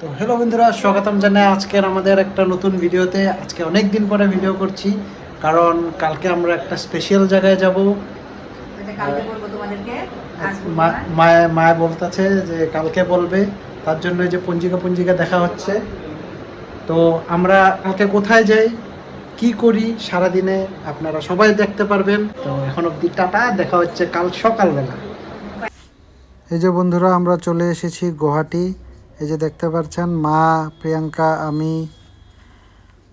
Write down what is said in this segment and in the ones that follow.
তো হ্যালো বন্ধুরা স্বাগতম জানাই আজকের আমাদের একটা নতুন ভিডিওতে। আজকে অনেক দিন পরে ভিডিও করছি কারণ কালকে আমরা একটা স্পেশাল জায়গায় যাব। এটা কালকে বলব তোমাদেরকে আজ বলব না। মায়া মায়া বলতেছে যে কালকে বলবে তার জন্য এই যে পঞ্জিকা পঞ্জিকা দেখা হচ্ছে। তো আমরা কালকে কোথায় যাই কি করি সারাদিনে আপনারা সবাই দেখতে পারবেন। তো এখন অব্দি টাটা দেখা হচ্ছে কাল সকালবেলা। এই যে বন্ধুরা আমরা চলে এসেছি গুয়াহাটি। এই যে দেখতে পাচ্ছেন, মা, প্রিয়াঙ্কা, আমি,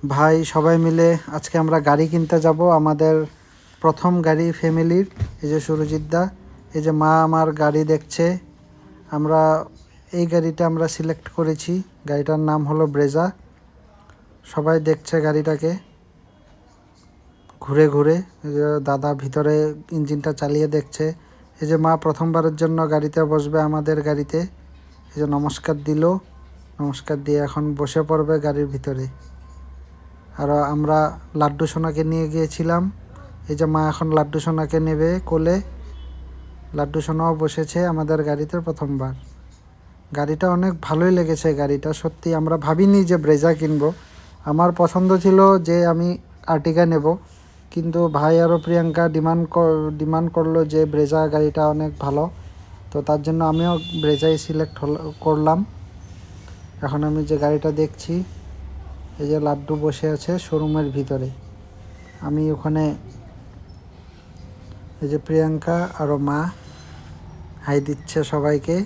ভাই, সবাই মিলে আজকে আমরা গাড়ি কিনতে যাব আমাদের প্রথম গাড়ি ফ্যামিলির, এই যে সুরজিৎ দা। এই যে মা আমার গাড়ি দেখছে। আমরা এই গাড়িটা আমরা সিলেক্ট করেছি। গাড়িটার নাম হলো ব্রেজা। সবাই দেখছে গাড়িটাকে। ঘুরে ঘুরে, এই যে দাদা ভিতরে ইঞ্জিনটা চালিয়ে দেখছে। এই যে মা প্রথমবারের জন্য গাড়িতে বসবে আমাদের গাড়িতে। এই যে নমস্কার দিল, নমস্কার দিয়ে এখন বসে পড়বে গাড়ির ভিতরে। আর আমরা লাড্ডু সোনাকে নিয়ে গিয়েছিলাম। এই যে মা এখন লাড্ডু সোনাকে নেবে কোলে। লাড্ডু সোনাও বসেছে আমাদের গাড়িতে প্রথমবার। গাড়িটা অনেক ভালোই লেগেছে গাড়িটা, সত্যি আমরা ভাবিনি যে ব্রেজা কিনবো। আমার পছন্দ ছিল যে আমি আর্টিকা নেব, কিন্তু ভাই আরও প্রিয়াঙ্কা ডিমান্ড ডিমান্ড করল যে ব্রেজা গাড়িটা অনেক ভালো। তো তার জন্য আমিও ব্রেজাই সিলেক্ট করলাম। এখন আমি যে গাড়িটা দেখছি, এই যে লাড্ডু বসে আছে শোরুমের ভিতরে। আমি ওখানে এই যে প্রিয়াঙ্কা আরও মা, হাই দিচ্ছে সবাইকে।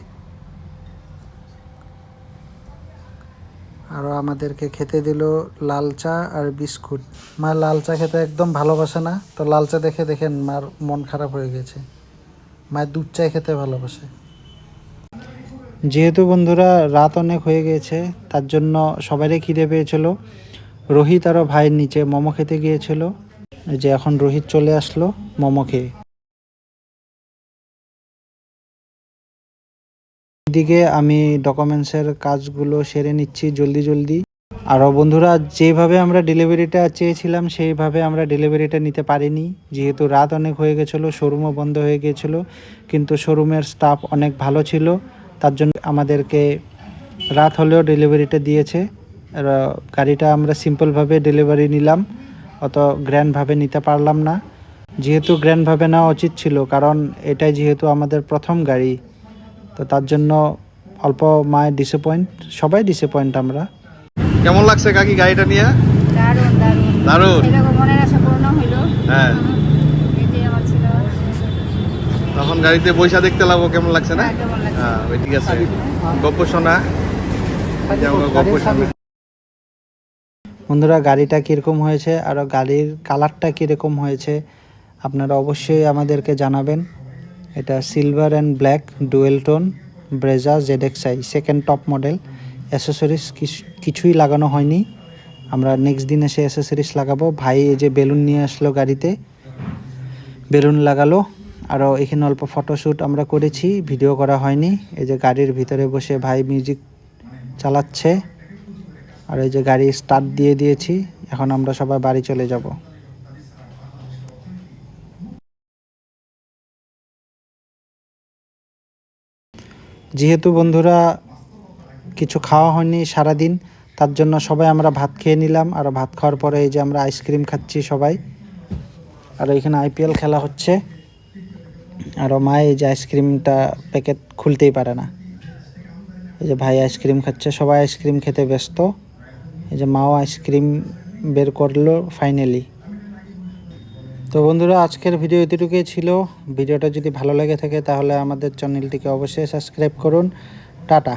আরও আমাদেরকে খেতে দিল লাল চা আর বিস্কুট। মা লাল চা খেতে একদম ভালোবাসে না, তো লাল চা দেখে দেখেন মার মন খারাপ হয়ে গেছে। মায়ের দুধ চাই খেতে ভালোবাসে। যেহেতু বন্ধুরা রাত অনেক হয়ে গিয়েছে, তার জন্য সবারই খিদে পেয়েছিল। রোহিত আরও ভাইয়ের নিচে মোমো খেতে গিয়েছিল। যে এখন রোহিত চলে আসলো মোমো খেয়ে। এদিকে আমি ডকুমেন্টসের কাজগুলো সেরে নিচ্ছি জলদি জলদি। আরও বন্ধুরা, যেভাবে আমরা ডেলিভারিটা চেয়েছিলাম, সেইভাবে আমরা ডেলিভারিটা নিতে পারিনি। যেহেতু রাত অনেক হয়ে গেছিল, শোরুমও বন্ধ হয়ে গিয়েছিল কিন্তু শোরুমের স্টাফ অনেক ভালো ছিল। তার জন্য আমাদেরকে রাত হলেও ডেলিভারিটা দিয়েছে। গাড়িটা আমরা সিম্পলভাবে ডেলিভারি নিলাম, অত গ্র্যান্ডভাবে নিতে পারলাম না। যেহেতু গ্র্যান্ডভাবে নেওয়া উচিত ছিল, কারণ এটাই যেহেতু আমাদের প্রথম গাড়ি, তো তার জন্য অল্প মায়ের ডিসঅ্যাপয়েন্ট সবাই ডিসঅ্যাপয়েন্ট আমরা। কেমন লাগছে কাকি গাড়িটা নিয়ে? দারুণ দারুণ। দারুণ। এরকম মনের আশা পূর্ণ হইল। হ্যাঁ। এটাই আমার ছিল। তখন গাড়িতে বৈশা দেখতে লাগবো কেমন লাগছে না? হ্যাঁ। হ্যাঁ ওই ঠিক আছে। গপ্প শোনা। গপ্প শোনা। বন্ধুরা গাড়িটা কীরকম হয়েছে আর গাড়ির কালারটা কীরকম হয়েছে আপনারা অবশ্যই আমাদেরকে জানাবেন। এটা silver and black dual tone Brezza Z XI second top model accessories কিছুই লাগানো হয়নি। আমরা নেক্সট দিন এসে অ্যাসেসরিজ লাগাবো। ভাই এই যে বেলুন নিয়ে আসলো গাড়িতে। বেলুন লাগালো। আরও এখানে অল্প ফটোশ্যুট আমরা করেছি। ভিডিও করা হয়নি। এই যে গাড়ির ভিতরে বসে ভাই মিউজিক চালাচ্ছে। আর এই যে গাড়ি স্টার্ট দিয়ে দিয়েছি। এখন আমরা সবাই বাড়ি চলে যাব। যেহেতু বন্ধুরা কিছু খাওয়া হয়নি সারাদিন। তার জন্য সবাই আমরা ভাত খেয়ে নিলাম আর ভাত খাওয়ার পরে এই যে আমরা আইসক্রিম খাচ্ছি সবাই। আর এখানে আইপিএল খেলা হচ্ছে। আর মা এই যে আইসক্রিমটা প্যাকেট খুলতেই পারে না। এই যে ভাই আইসক্রিম খাচ্ছে, সবাই আইসক্রিম খেতে ব্যস্ত। এই যে মাও আইসক্রিম বের করল ফাইনালি। তো বন্ধুরা, আজকের ভিডিও এতটুকুই ছিল। ভিডিওটা যদি ভালো লেগে থাকে তাহলে আমাদের চ্যানেলটিকে অবশ্যই সাবস্ক্রাইব করুন। টাটা।